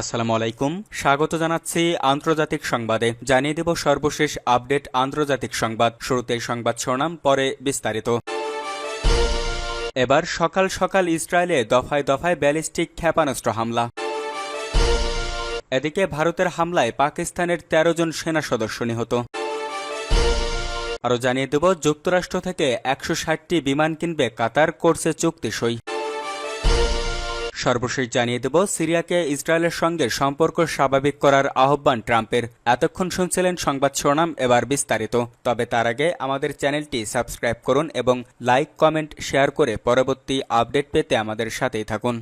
আসসালামু আলাইকুম। স্বাগত জানাচ্ছি আন্তর্জাতিক সংবাদে। জানিয়ে দেব সর্বশেষ আপডেট আন্তর্জাতিক সংবাদ। শুরুতে সংবাদ শিরোনাম, পরে বিস্তারিত। এবার সকাল সকাল ইসরায়েলে দফায় দফায় ব্যালিস্টিক ক্ষেপণাস্ত্র হামলা। এদিকে ভারতের হামলায় পাকিস্তানের ১৩ জন সেনা সদস্য নিহত। আরও জানিয়ে দেব, যুক্তরাষ্ট্র থেকে একশো ষাটটি বিমান কিনবে কাতার করছে চুক্তি সই। সর্বশেষ জানিয়ে দেব, সিরিয়াকে ইসরায়েলের সঙ্গে সম্পর্ক স্বাভাবিক করার আহ্বান ট্রাম্পের। এতক্ষণ শুনছিলেন সংবাদ শিরোনাম, এবার বিস্তারিত। তবে তার আগে আমাদের চ্যানেলটি সাবস্ক্রাইব করুন এবং লাইক, কমেন্ট, শেয়ার করে পরবর্তী আপডেট পেতে আমাদের সাথেই থাকুন।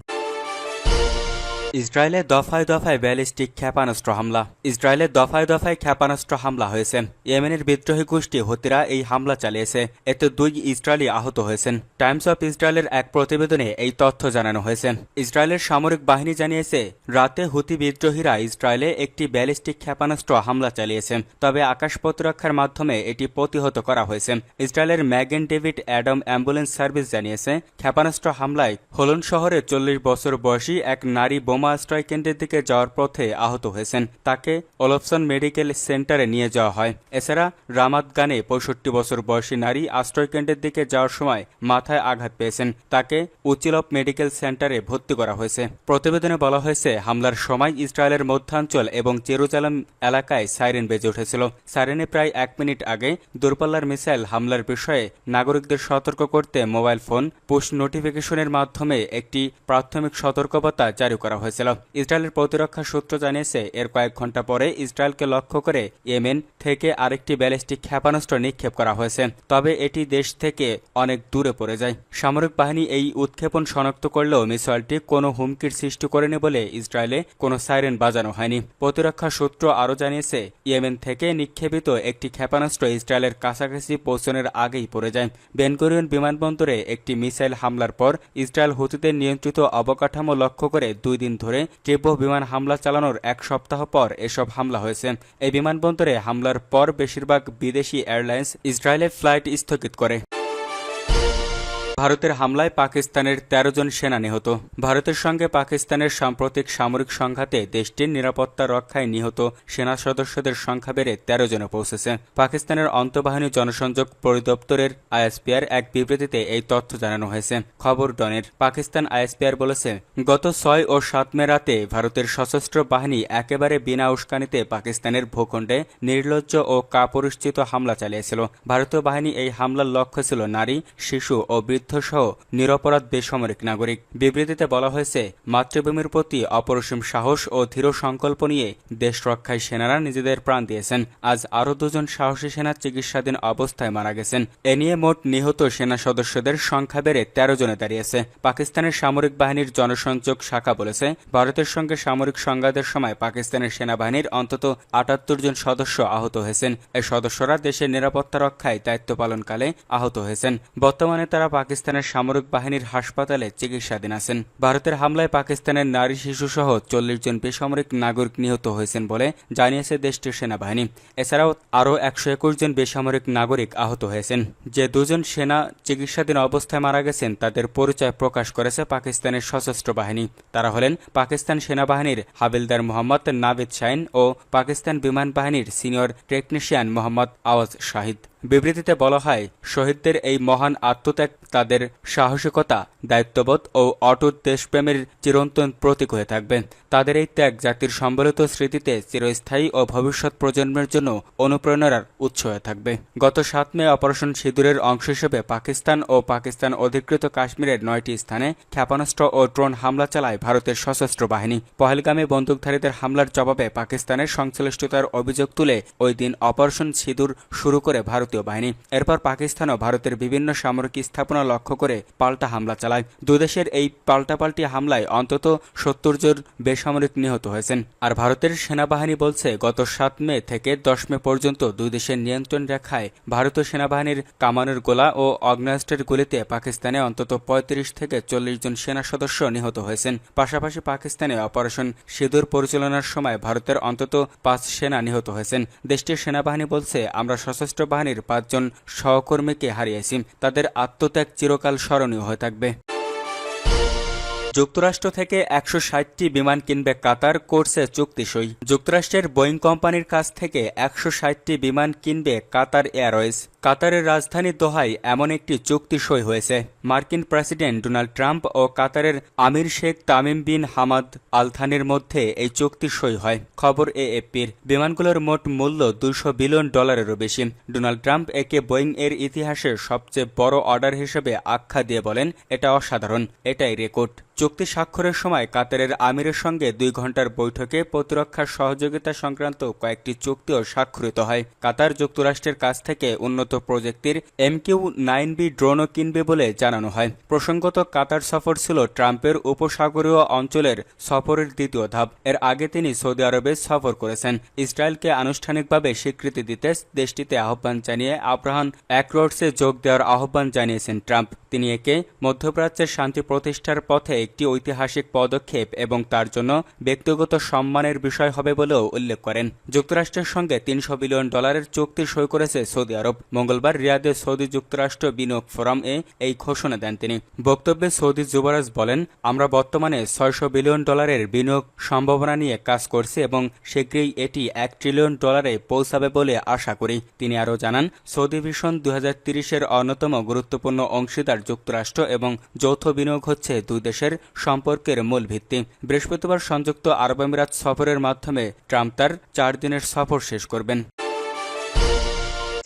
ইসরায়েলে দফায় দফায় ব্যালিস্টিক ক্ষেপণাস্ত্র হামলা। ইসরায়েলে দফায় দফায় ক্ষেপণাস্ত্র হামলা হয়েছে। ইয়েমেনের বিদ্রোহী গোষ্ঠী হতিরা এই হামলা চালিয়েছে। এতে দুই ইসরায়েলি আহত হয়েছেন। টাইমস অফ ইসরায়েলের এক প্রতিবেদনে এই তথ্য জানানো হয়েছে। ইসরায়েলের সামরিক বাহিনী জানিয়েছে, রাতে হুতি বিদ্রোহীরা ইসরায়েলে একটি ব্যালিস্টিক ক্ষেপণাস্ত্র হামলা চালিয়েছে। তবে আকাশ প্রতিরক্ষার মাধ্যমে এটি প্রতিহত করা হয়েছে। ইসরায়েলের Magen David Adom ambulance service জানিয়েছে, ক্ষেপণাস্ত্র হামলায় হোলন শহরে চল্লিশ বছর বয়সী এক নারী বোমা আশ্রয় কেন্দ্রের দিকে যাওয়ার পথে আহত হয়েছেন। তাকে ওলফসন মেডিকেল সেন্টারে নিয়ে যাওয়া হয়। এছাড়া রামাত গানে পঁয়ষট্টি বছর বয়সী নারী আশ্রয় কেন্দ্রের দিকে যাওয়ার সময় মাথায় আঘাত পেয়েছেন। তাকে উচিলপ মেডিকেল সেন্টারে ভর্তি করা হয়েছে। প্রতিবেদনে বলা হয়েছে, হামলার সময় ইসরায়েলের মধ্যাঞ্চল এবং জেরুজালেম এলাকায় সাইরেন বেজে উঠেছিল। সাইরেনে প্রায় এক মিনিট আগে দূরপাল্লার মিসাইল হামলার বিষয়ে নাগরিকদের সতর্ক করতে মোবাইল ফোন, পুশ নোটিফিকেশনের মাধ্যমে একটি প্রাথমিক সতর্কবার্তা জারি করা হয়েছিল। ইসরায়েলের প্রতিরক্ষা সূত্র জানিয়েছে, এর কয়েক ঘণ্টা পরে ইসরায়েলকে লক্ষ্য করে ইয়েমেন থেকে আরেকটি ব্যালিস্টিক ক্ষেপণাস্ত্র নিক্ষেপ করা হয়েছে। তবে এটি দেশ থেকে অনেক দূরে পড়ে যায়। সামরিক বাহিনী এই উৎক্ষেপণ শনাক্ত করলেও মিসাইলটি কোনো হুমকির সৃষ্টি করেনি বলে ইসরায়েলে কোনো সাইরেন বাজানো হয়নি। প্রতিরক্ষা সূত্র আরও জানিয়েছে, ইয়েমেন থেকে নিক্ষেপিত একটি ক্ষেপণাস্ত্র ইসরায়েলের কাছাকাছি পৌঁছানোর আগেই পড়ে যায়। বেনগরিয়ন বিমানবন্দরে একটি মিসাইল হামলার পর ইসরায়েল হুতিদের নিয়ন্ত্রিত অবকাঠামো লক্ষ্য করে দুই দিন ধরে তীব্র বিমান হামলা চালানোর এক সপ্তাহ পর এসব হামলা হয়েছে। এই বিমানবন্দরে হামলার পর বেশিরভাগ বিদেশি এয়ারলাইন্স ইসরায়েলের ফ্লাইট স্থগিত করে। ভারতের হামলায় পাকিস্তানের ১৩ জন সেনা নিহত। ভারতের সঙ্গে পাকিস্তানের সাম্প্রতিক সামরিক সংঘাতে দেশটির নিরাপত্তা রক্ষায় নিহত সেনা সদস্যদের সংখ্যা বেড়ে ১৩ জনে পৌঁছেছে। পাকিস্তানের অন্তঃবাহিনী জনসংযোগ পরিদপ্তরের আইএসপিআর এক বিবৃতিতে এই তথ্য জানানো হয়েছে। খবর ডনের। পাকিস্তান আইএসপিআর বলেছে, গত ছয় ও সাত মে রাতে ভারতের সশস্ত্র বাহিনী একেবারে বিনা উস্কানিতে পাকিস্তানের ভূখণ্ডে নির্লজ্জ ও কাপরিশ্চিত হামলা চালিয়েছিল। ভারতীয় বাহিনী এই হামলার লক্ষ্য ছিল নারী, শিশু ও বৃদ্ধ সহ নিরপরাধ বেসামরিক নাগরিক। বিবৃতিতে বলা হয়েছে, মাতৃভূমির প্রতি অপরিসীম সাহস ও দৃঢ় সংকল্প নিয়ে দেশ রক্ষায় সেনারা নিজেদের প্রাণ দিয়েছেন। আজ আরও দুজন সাহসী সেনা চিকিৎসাধীন অবস্থায় মারা গেছেন। এ নিয়ে মোট নিহত সেনা সদস্যদের সংখ্যা বেড়ে তেরো জনে দাঁড়িয়েছে। পাকিস্তানের সামরিক বাহিনীর জনসংযোগ শাখা বলেছে, ভারতের সঙ্গে সামরিক সংঘাতের সময় পাকিস্তানের সেনাবাহিনীর অন্তত আটাত্তর জন সদস্য আহত হয়েছেন। এই সদস্যরা দেশের নিরাপত্তা রক্ষায় দায়িত্ব পালনকালে আহত হয়েছেন। বর্তমানে তারা পাকিস্তানের সামরিক বাহিনীর হাসপাতালে চিকিৎসাধীন আছেন। ভারতের হামলায় পাকিস্তানের নারী শিশু সহ চল্লিশ জন বেসামরিক নাগরিক নিহত হয়েছেন বলে জানিয়েছে দেশটির সেনাবাহিনী। এছাড়াও আরও একশো একুশ জন বেসামরিক নাগরিক আহত হয়েছেন। যে দুজন সেনা চিকিৎসাধীন অবস্থায় মারা গেছেন, তাদের পরিচয় প্রকাশ করেছে পাকিস্তানের সশস্ত্র বাহিনী। তারা হলেন পাকিস্তান সেনাবাহিনীর হাবিলদার মোহাম্মদ নাবিদ শাইন ও পাকিস্তান বিমান বাহিনীর সিনিয়র টেকনিশিয়ান মোহাম্মদ আওয়াজ শাহিদ। বিবৃতিতে বলা হয়, শহীদদের এই মহান আত্মত্যাগ তাদের সাহসিকতা, দায়িত্ববোধ ও অটুট দেশপ্রেমের চিরন্তন প্রতীক হয়ে থাকবে। তাদের এই ত্যাগ জাতির সম্বলিত স্মৃতিতে চিরস্থায়ী ও ভবিষ্যৎ প্রজন্মের জন্য অনুপ্রেরণার উৎস হয়ে থাকবে। গত সাত মে অপারেশন সিঁদুরের অংশ হিসেবে পাকিস্তান ও পাকিস্তান অধিকৃত কাশ্মীরের নয়টি স্থানে ক্ষেপণাস্ত্র ও ড্রোন হামলা চালায় ভারতের সশস্ত্র বাহিনী। পহেলগামে বন্দুকধারীদের হামলার জবাবে পাকিস্তানের সংশ্লিষ্টতার অভিযোগ তুলে ওই দিন অপারেশন সিঁদুর শুরু করে ভারতীয় বাহিনী এরপর পাকিস্তানও ভারতের বিভিন্ন সামরিক স্থাপনা লক্ষ্য করে পাল্টা হামলা চালায়। দুদেশের এই পাল্টাপাল্টি হামলায় অন্তত সত্তর জন বেসামরিক নিহত হয়েছেন। আর ভারতের সেনাবাহিনী বলছে, গত সাত মে থেকে দশ মে পর্যন্ত দুই দেশের নিয়ন্ত্রণ রেখায় ভারতীয় সেনাবাহিনীর কামানের গোলা ও অগ্নেয়াস্ত্রের গুলিতে পাকিস্তানে অন্তত পঁয়ত্রিশ থেকে চল্লিশ জন সেনা সদস্য নিহত হয়েছেন। পাশাপাশি পাকিস্তানে অপারেশন সিঁদুর পরিচালনার সময় ভারতের অন্তত পাঁচ সেনা নিহত হয়েছেন। দেশটির সেনাবাহিনী বলছে, আমরা সশস্ত্র বাহিনীর পাঁচজন সহকর্মীকে হারিয়েছি। তাদের আত্মত্যাগ চিরকাল স্মরণীয় হয়ে থাকবে। যুক্তরাষ্ট্র থেকে একশো ষাটটি বিমান কিনবে কাতার করছে চুক্তি সই। যুক্তরাষ্ট্রের বোয়িং কোম্পানির কাছ থেকে একশো ষাটটি বিমান কিনবে কাতার এয়ারওয়েজ। কাতারের রাজধানী দোহায় এমন একটি চুক্তি সই হয়েছে। মার্কিন প্রেসিডেন্ট ডোনাল্ড ট্রাম্প ও কাতারের আমির Sheikh Tamim bin Hamad Al থানির মধ্যে এই চুক্তি সই হয়। খবর এ এএফপির। বিমানগুলোর মোট মূল্য দুইশো বিলিয়ন ডলারেরও বেশি। ডোনাল্ড ট্রাম্প একে বোয়িং এর ইতিহাসের সবচেয়ে বড় অর্ডার হিসেবে আখ্যা দিয়ে বলেন, এটা অসাধারণ। এটাই রেকর্ড। চুক্তি স্বাক্ষরের সময় কাতারের আমিরের সঙ্গে দুই ঘণ্টার বৈঠকে প্রতিরক্ষার সহযোগিতা সংক্রান্ত কয়েকটি চুক্তিও স্বাক্ষরিত হয়। কাতার যুক্তরাষ্ট্রের কাছ থেকে উন্নত প্রযুক্তির এমকিউ নাইন বি ড্রোনও কিনবে বলে জানানো হয়। প্রসঙ্গত, কাতার সফর ছিল ট্রাম্পের উপসাগরীয় অঞ্চলের সফরের দ্বিতীয় ধাপ। এর আগে তিনি সৌদি আরবে সফর করেছেন। ইসরায়েলকে আনুষ্ঠানিকভাবে স্বীকৃতি দিতে দেশটিতে আহ্বান জানিয়ে আব্রাহাম অ্যাক্রোডসে যোগ দেওয়ার আহ্বান জানিয়েছেন ট্রাম্প। তিনি একে মধ্যপ্রাচ্যের শান্তি প্রতিষ্ঠার পথে একটি ঐতিহাসিক পদক্ষেপ এবং তার জন্য ব্যক্তিগত সম্মানের বিষয় হবে বলেও উল্লেখ করেন। যুক্তরাষ্ট্রের সঙ্গে তিনশো বিলিয়ন ডলারের চুক্তি সই করেছে সৌদি আরব। মঙ্গলবার রিয়াদে সৌদি যুক্তরাষ্ট্র বিনিয়োগ ফোরাম এ এই ঘোষণা দেন তিনি। বক্তব্যে সৌদি যুবরাজ বলেন, আমরা বর্তমানে ছয়শো বিলিয়ন ডলারের বিনিয়োগ সম্ভাবনা নিয়ে কাজ করছি এবং শীঘ্রই এটি এক ট্রিলিয়ন ডলারে পৌঁছাবে বলে আশা করি। তিনি আরও জানান, সৌদি ভিশন দু এর অন্যতম গুরুত্বপূর্ণ অংশীদার যুক্তরাষ্ট্র এবং যৌথ বিনিয়োগ হচ্ছে দুই দেশের সম্পর্কের মূল ভিত্তি। বৃহস্পতিবার সংযুক্ত আরব আমিরাত সফরের মাধ্যমে ট্রাম্প তার চার দিনের সফর শেষ করবেন।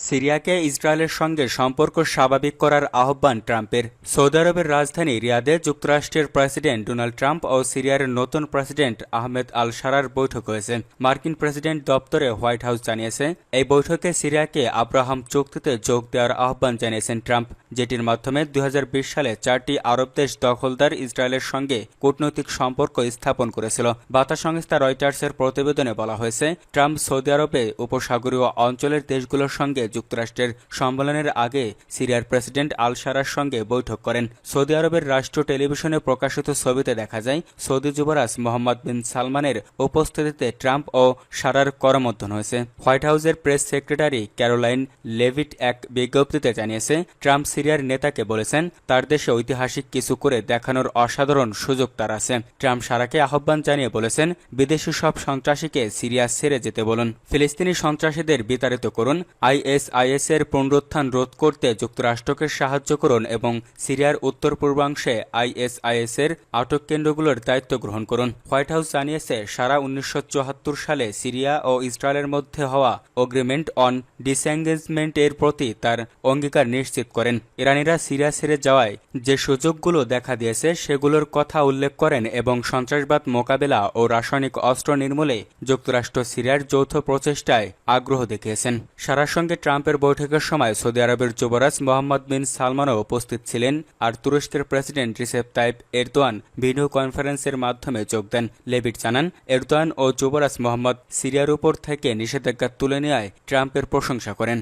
সিরিয়াকে ইসরায়েলের সঙ্গে সম্পর্ক স্বাভাবিক করার আহ্বান ট্রাম্পের। সৌদি আরবের রাজধানী রিয়াদে যুক্তরাষ্ট্রের প্রেসিডেন্ট ডোনাল্ড ট্রাম্প ও সিরিয়ার নতুন প্রেসিডেন্ট আহমেদ আল সারার বৈঠক হয়েছে। মার্কিন প্রেসিডেন্ট দপ্তরে হোয়াইট হাউস জানিয়েছে, এই বৈঠকে সিরিয়াকে আব্রাহাম চুক্তিতে যোগ দেওয়ার আহ্বান জানিয়েছেন ট্রাম্প। যেটির মাধ্যমে দু হাজার বিশ সালে চারটি আরব দেশ দখলদার ইসরায়েলের সঙ্গে কূটনৈতিক সম্পর্ক স্থাপন করেছিল। বার্তা সংস্থা রয়টার্সের প্রতিবেদনে বলা হয়েছে, ট্রাম্প সৌদি আরবে উপসাগরীয় অঞ্চলের দেশগুলোর সঙ্গে যুক্তরাষ্ট্রের সম্মেলনের আগে সিরিয়ার প্রেসিডেন্ট আল সারার সঙ্গে বৈঠক করেন। সৌদি আরবের রাষ্ট্র টেলিভিশনে প্রকাশিত ছবিতে দেখা যায়, সৌদি যুবরাজ মোহাম্মদ বিন সালমানের উপস্থিতিতে ট্রাম্প ও সারার করমর্ধন হয়েছে। হোয়াইট হাউসের প্রেস সেক্রেটারি ক্যারোলাইন লেভিট এক বিজ্ঞপ্তিতে জানিয়েছে, ট্রাম্প সিরিয়ার নেতাকে বলেছেন, তার দেশে ঐতিহাসিক কিছু করে দেখানোর অসাধারণ সুযোগ তার আছে। ট্রাম্প সারাকে আহ্বান জানিয়ে বলেছেন, বিদেশি সব সন্ত্রাসীকে সিরিয়া ছেড়ে যেতে বলুন। ফিলিস্তিনি সন্ত্রাসীদের বিতাড়িত করুন। আইএসআইএস এর পুনরুত্থান রোধ করতে যুক্তরাষ্ট্রকে সাহায্য করুন এবং সিরিয়ার উত্তর পূর্বাংশে আইএসআইএস এর আটক কেন্দ্রগুলোর দায়িত্ব গ্রহণ করুন। হোয়াইট হাউস জানিয়েছে, সারা উনিশশো চুয়াত্তর সালে সিরিয়া ও ইসরায়েলের মধ্যে হওয়া অগ্রিমেন্ট অন ডিসএঙ্গেজমেন্ট এর প্রতি তার অঙ্গীকার নিশ্চিত করেন। ইরানিরা সিরিয়া ছেড়ে যাওয়ায় যে সুযোগগুলো দেখা দিয়েছে, সেগুলোর কথা উল্লেখ করেন এবং সন্ত্রাসবাদ মোকাবেলা ও রাসায়নিক অস্ত্র নির্মূলে যুক্তরাষ্ট্র সিরিয়ার যৌথ প্রচেষ্টায় আগ্রহ দেখিয়েছেন। সারার সঙ্গে ট্রাম্পের বৈঠকের সময় সৌদি আরবের যুবরাজ মোহাম্মদ বিন সালমানও উপস্থিত ছিলেন আর তুরস্কের president Recep Tayyip Erdogan video কনফারেন্সের মাধ্যমে যোগ দেন। লেবিট জানান, এরদোয়ান ও যুবরাজ মোহাম্মদ সিরিয়ার উপর থেকে নিষেধাজ্ঞা তুলে নেওয়ায় ট্রাম্পের প্রশংসা করেন।